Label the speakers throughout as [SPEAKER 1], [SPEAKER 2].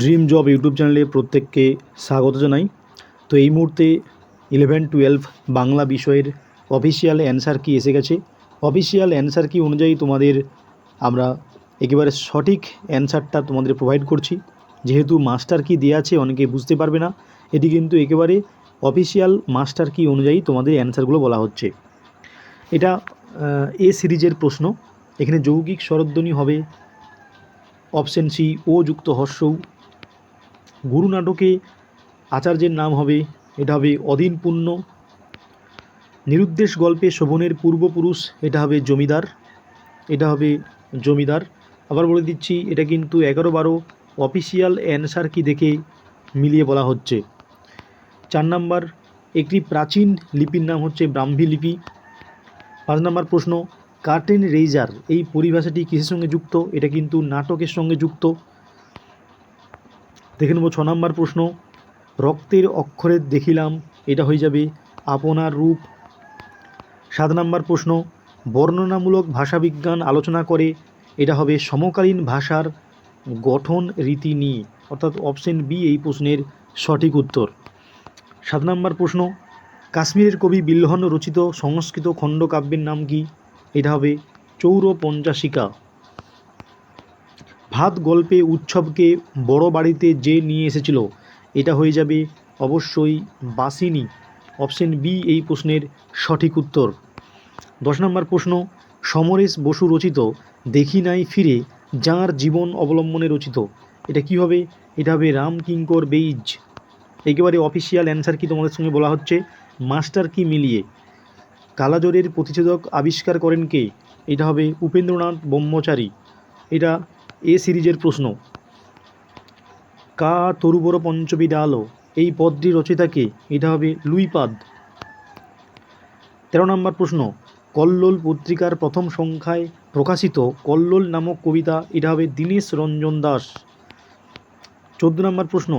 [SPEAKER 1] Dream job YouTube চ্যানেলে প্রত্যেককে স্বাগত জানাই। তো এই মুহূর্তে ইলেভেন টুয়েলভ বাংলা বিষয়ের অফিসিয়াল অ্যান্সার কি এসে গেছে? অফিসিয়াল অ্যান্সার কি অনুযায়ী তোমাদের আমরা একেবারে সঠিক অ্যান্সারটা তোমাদের প্রোভাইড করছি। যেহেতু মাস্টার কি দেওয়া আছে অনেকে বুঝতে পারবে না, এটি কিন্তু একেবারে অফিসিয়াল মাস্টার কি অনুযায়ী তোমাদের অ্যান্সারগুলো বলা হচ্ছে। এটা এ সিরিজের প্রশ্ন। এখানে যৌগিক স্বরধ্বনি হবে অপশন সি ও যুক্ত হর্ষৌ। গুরু নাটকে আচার্যের নাম হবে, এটা হবে অধীন নিরুদ্দেশ গল্পে শোভনের পূর্বপুরুষ, এটা হবে জমিদার, এটা হবে জমিদার। আবার বলে দিচ্ছি, এটা কিন্তু এগারো বারো অফিসিয়াল অ্যান্সার কি দেখে মিলিয়ে বলা হচ্ছে। চার নাম্বার, একটি প্রাচীন লিপির নাম হচ্ছে ব্রাহ্মী লিপি। পাঁচ নম্বর প্রশ্ন, কার্টেন রেইজার, এই পরিভাষাটি কিসের সঙ্গে যুক্ত? এটা কিন্তু নাটকের সঙ্গে যুক্ত। দেখে নেব ছ নম্বর প্রশ্ন। রক্তের অক্ষরে দেখিলাম, এটা হয়ে যাবে আপনার রূপ। সাত নম্বর প্রশ্ন, বর্ণনামূলক ভাষাবিজ্ঞান আলোচনা করে, এটা হবে সমকালীন ভাষার গঠন রীতি নিয়ে অর্থাৎ অপশন বি এই প্রশ্নের সঠিক উত্তর। সাত নম্বর প্রশ্ন, কাশ্মীরের কবি বিল্লহন রচিত সংস্কৃত খণ্ডকাব্যের নাম কি? এটা হবে চৌর পঞ্চাশিকা ভাত গল্পে উৎসবকে বড় বাড়িতে যে নিয়ে এসেছিল, এটা হয়ে যাবে অবশ্যই বাসিনী। অপশন বি এই প্রশ্নের সঠিক উত্তর। দশ নম্বর প্রশ্ন, সমরেশ বসু রচিত দেখি নাই ফিরে, যাঁর জীবন অবলম্বনে রচিত। এটা কি হবে? এটা হবে রাম কিঙ্কর বেইজ একেবারে অফিসিয়াল অ্যান্সার কি তোমাদের সঙ্গে বলা হচ্ছে? মাস্টার কি মিলিয়ে? কালাজ্বরের প্রতিষেধক আবিষ্কার করেন কে? এটা হবে উপেন্দ্রনাথ ব্রহ্মচারী। এটা এ সিরিজের প্রশ্ন। কা তরুবর পঞ্চবিদা আলো এই পদটি রচিতাকে এটা হবে লুইপাদ তেরো নম্বর প্রশ্ন, কল্লোল পত্রিকার প্রথম সংখ্যায় প্রকাশিত কল্লোল নামক কবিতা এটা হবে দীনেশ রঞ্জন দাস। চোদ্দ নম্বর প্রশ্ন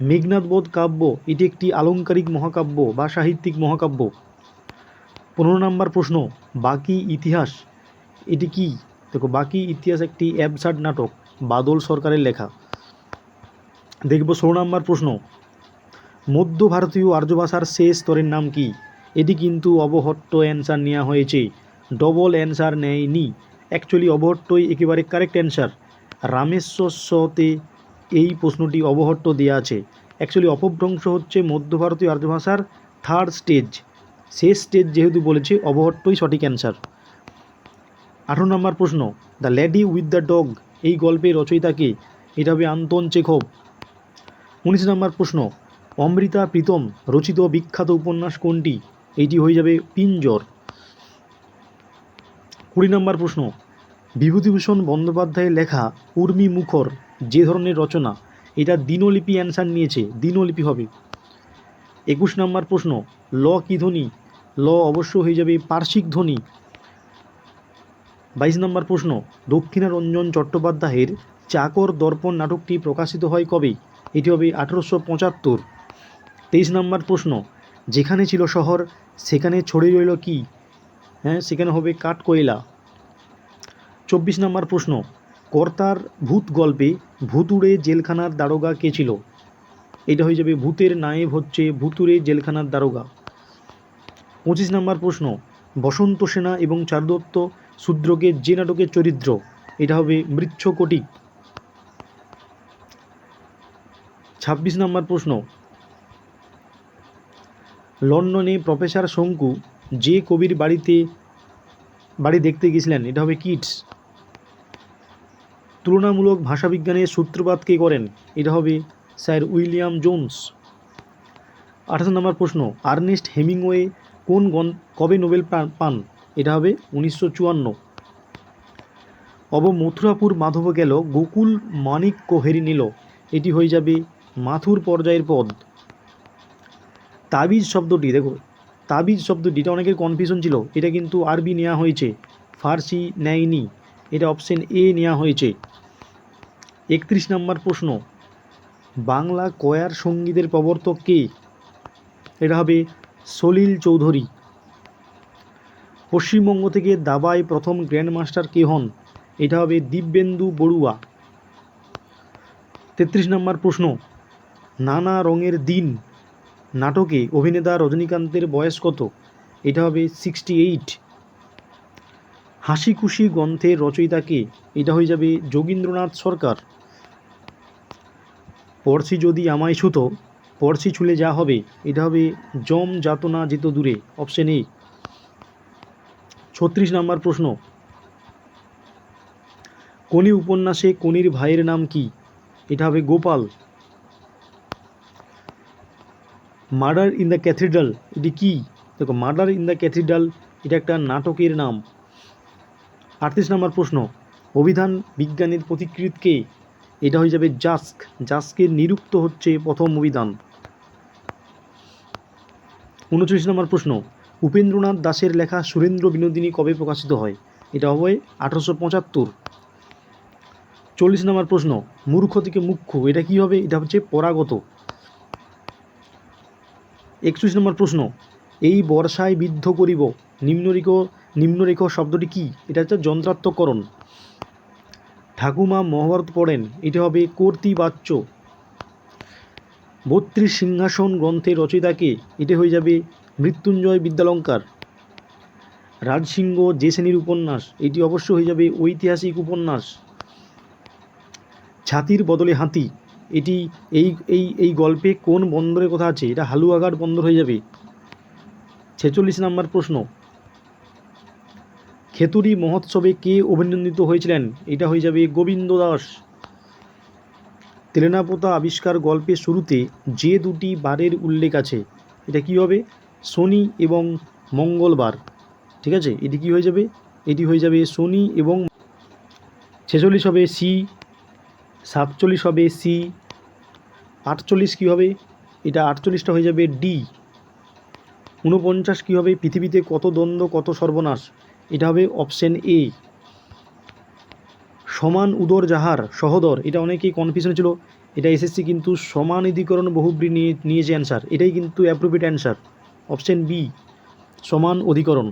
[SPEAKER 1] মেঘনাথবোধ কাব্য, এটি একটি আলংকারিক মহাকাব্য বা সাহিত্যিক মহাকাব্য? পনেরো নম্বর প্রশ্ন, বাকি ইতিহাস, এটি কি? দেখো, বাকি ইতিহাস একটি অ্যাবসার্ড নাটক, বাদল সরকারের লেখা। দেখব ষোলো নম্বর প্রশ্ন। মধ্য ভারতীয় আর্য ভাষার শেষ স্তরের নাম কি? এটি কিন্তু অবহট্ট অ্যান্সার নেওয়া হয়েছে। ডবল অ্যান্সার নেয়নি। অ্যাকচুয়ালি অবহট্টই একেবারে কারেক্ট অ্যান্সার রামেশ্বর সতে এই প্রশ্নটি অবহট্ট দেওয়া আছে। অ্যাকচুয়ালি অপভ্রংশ হচ্ছে মধ্য ভারতীয় আর্য ভাষার থার্ড স্টেজ শেষ স্টেজ যেহেতু বলেছে, অবহট্টই সঠিক অ্যান্সার আঠারো নম্বর প্রশ্ন, the lady with the dog এই গল্পের রচয়িতাকে এটা হবে আন্তন চেখব। উনিশ নম্বর প্রশ্ন, অমৃতা প্রীতম রচিত বিখ্যাত উপন্যাস কোনটি? এইটি হয়ে যাবে পিঞ্জর। কুড়ি নম্বর প্রশ্ন, বিভূতিভূষণ বন্দ্যোপাধ্যায়ের লেখা উর্মি মুখর যে ধরনের রচনা, এটা দিনলিপি অ্যান্সার নিয়েছে, দিনলিপি হবে। একুশ নম্বর প্রশ্ন, ল কি ধ্বনি? ল অবশ্য হয়ে যাবে পার্শ্বিক ধ্বনি। বাইশ নম্বর প্রশ্ন দক্ষিণারঞ্জন চট্টোপাধ্যায়ের চাকর দর্পণ নাটকটি প্রকাশিত হয় কবে? এটি হবে আঠেরোশো পঁচাত্তর। তেইশ নম্বর প্রশ্ন, যেখানে ছিল শহর, সেখানে ছড়িয়ে রইল কি? হ্যাঁ সেখানে হবে কাঠকয়লা। চব্বিশ নম্বর প্রশ্ন, কর্তার ভূত গল্পে ভুতুড়ে জেলখানার দারোগা কে ছিল? এটা হয়ে যাবে ভূতের নায়েব হচ্ছে ভুতুড়ে জেলখানার দারোগা। পঁচিশ নম্বর প্রশ্ন, বসন্ত সেনা এবং চারদত্ত শূদ্রকে, যে নাটকের চরিত্র, এটা হবে মৃচ্ছকটিক ছাব্বিশ নম্বর প্রশ্ন। লন্ডনে প্রফেসর শঙ্কু যে কবির বাড়িতে, বাড়ি দেখতে গেছিলেন, এটা হবে কিটস তুলনামূলক ভাষাবিজ্ঞানের সূত্রপাত কে করেন, এটা হবে স্যার উইলিয়াম জোন্স। আঠাশ নম্বর প্রশ্ন, আর্নেস্ট হেমিংওয়ে কোন কবে নোবেল পান? এটা হবে উনিশশো চুয়ান্ন। অব মথুরাপুর মাধব গেল, গোকুল মানিক কোহেরি নিল। এটি হয়ে যাবে মাথুর পর্যায়ের পদ। তাবিজ শব্দটি, দেখো, তাবিজ শব্দটি, এটা অনেকের কনফিউশন ছিল। এটা কিন্তু আরবি নেওয়া হয়েছে, ফার্সি নেয়নি। এটা অপশন এ নেওয়া হয়েছে। একত্রিশ নম্বর প্রশ্ন, বাংলা কয়ার সঙ্গীতের প্রবর্তক কে? এটা হবে সলিল চৌধুরী। পশ্চিমবঙ্গ থেকে দাবায় প্রথম গ্র্যান্ড মাস্টার কে হন? এটা হবে দিব্যেন্দু বড়ুয়া। তেত্রিশ নম্বর প্রশ্ন। নানা রঙের দিন। নাটকে অভিনেতা রজনীকান্তের বয়স কত? এটা হবে সিক্সটি এইট হাসি খুশি গ্রন্থের রচয়িতাকে এটা হয়ে যাবে যোগীন্দ্রনাথ সরকার। পড়ছি যদি আমায় ছুতো, পড়ছি ছুলে যা হবে। এটা হবে জম যাতনা যেত দূরে অপশন এ ছত্রিশ নম্বর প্রশ্ন। কোনি উপন্যাসে কোনির ভাইয়ের নাম কি? এটা হবে Gopal. Murder in the cathedral এটি কি? দেখো মার্ডার ইন দ্য ক্যাথিড্রাল এটা একটা নাটকের নাম। আটত্রিশ নম্বর প্রশ্ন, অভিধান বিজ্ঞানের প্রতিকৃত কে? এটা হয়ে যাবে জাস্ক। জাস্কের নিরুক্ত হচ্ছে প্রথম অভিধান। উনচল্লিশ নম্বর প্রশ্ন উপেন্দ্রনাথ দাসের লেখা সুরেন্দ্র বিনোদিনী কবে প্রকাশিত হয়? এটা হবে আঠারোশো পঁচাত্তর। চল্লিশ নম্বর প্রশ্ন, মূর্খ থেকে মুখ্য, এটা কি হবে? এটা হচ্ছে পরাগত। একচল্লিশ নম্বর প্রশ্ন, এই বর্ষায় বিদ্ধ করিব নিম্নরেখ নিম্নরেখ শব্দটি কি? এটা হচ্ছে যন্ত্রাত্মকরণ। ঠাকুমা মহাভারত পড়েন, এটা হবে কর্তৃবাচ্য। বত্রিশ সিংহাসন গ্রন্থের রচয়িতাকে এটা হয়ে যাবে মৃত্যুঞ্জয় বিদ্যালঙ্কার, রাজসিংহ যে শ্রেণির উপন্যাস, এটি অবশ্য হয়ে যাবে ঐতিহাসিক উপন্যাস। ছাতির বদলে হাতি, এটি এই এই এই গল্পে কোন বন্দরের কথা আছে? এটা হালুয়াঘাট বন্দর হয়ে যাবে। ছেচল্লিশ নম্বর প্রশ্ন। খেতুরি মহোৎসবে কে অভিনন্দিত হয়েছিলেন? এটা হয়ে যাবে গোবিন্দ দাস। তেলেনাপোতা আবিষ্কার গল্পের শুরুতে যে দুটি বারের উল্লেখ আছে, এটা কি হবে? শনি এবং মঙ্গলবার, ঠিক আছে? এটি কি হয়ে যাবে? এটি হয়ে যাবে শনি এবং ছেচল্লিশ হবে সি, সাতচল্লিশ হবে সি, আটচল্লিশ কী হবে? এটা আটচল্লিশটা হয়ে যাবে ডি। ঊনপঞ্চাশ কী হবে? পৃথিবীতে কত দ্বন্দ্ব, কত সর্বনাশ? এটা হবে অপশন এ। সমান উদর যাহার, সহদর, এটা অনেকেই কনফিউশন ছিল। এটা এসএসসি কিন্তু বহুব্রী নিয়ে, নিয়েছে অ্যান্সার এটাই কিন্তু অ্যাপ্রোপ্রিয়েট অ্যান্সার অপশন বি, সমান অধিকরণ।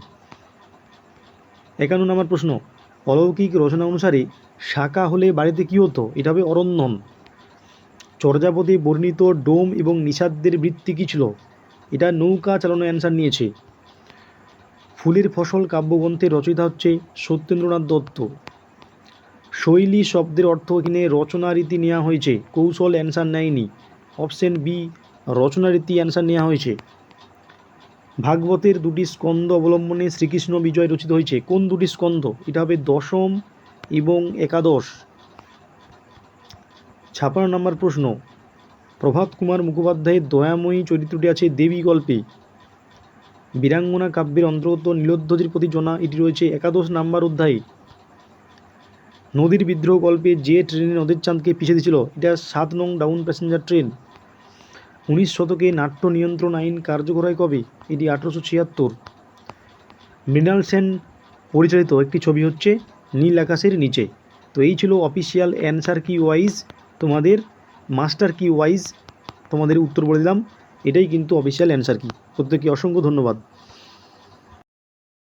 [SPEAKER 1] একান্ন নম্বর প্রশ্ন, অলৌকিক রচনা অনুসারে শাখা হলে বাড়িতে কী হতো? এটা হবে অরণ্যন। চর্যাপদে বর্ণিত ডোম এবং নিষাদদের বৃত্তি কী ছিল? এটা নৌকা চালানো অ্যান্সার নিয়েছে। ফুলের ফসল কাব্যগ্রন্থের রচয়িতা হচ্ছে সত্যেন্দ্রনাথ দত্ত। শৈলী শব্দের অর্থ এখানে রচনারীতি নেওয়া হয়েছে। কৌশল অ্যান্সার নেয়নি। অপশন বি, রচনারীতি অ্যান্সার নেওয়া হয়েছে। ভাগবতের দুটি স্কন্দ অবলম্বনে শ্রীকৃষ্ণ বিজয় রচিত হয়েছে। কোন দুটি স্কন্ধ? এটা হবে দশম এবং একাদশ। ছাপান্ন নম্বর প্রশ্ন। প্রভাত কুমার মুখোপাধ্যায়ের দয়াময়ী চরিত্রটি আছে দেবী গল্পে। বীরাঙ্গনা কাব্যের অন্তর্গত নীলোধ্বজির প্রতি জনা এটি রয়েছে একাদশ নাম্বার অধ্যায়ে। নদীর বিদ্রোহ গল্পে যে ট্রেনে নদীর চাঁদকে পিছিয়ে দিয়েছিল, এটা সাত নং ডাউন প্যাসেঞ্জার ট্রেন। উনিশ শতকে নাট্য নিয়ন্ত্রণ আইন কার্যকর হয় কবে? এটি আঠেরোশো ছিয়াত্তর। মৃণাল সেন পরিচালিত একটি ছবি হচ্ছে নীল আকাশের নিচে। তো এই ছিল অফিসিয়াল অ্যান্সার কি ওয়াইজ তোমাদের মাস্টার কি ওয়াইজ তোমাদের উত্তর বলে দিলাম। এটাই কিন্তু অফিসিয়াল অ্যান্সার কি প্রত্যেককে অসংখ্য ধন্যবাদ।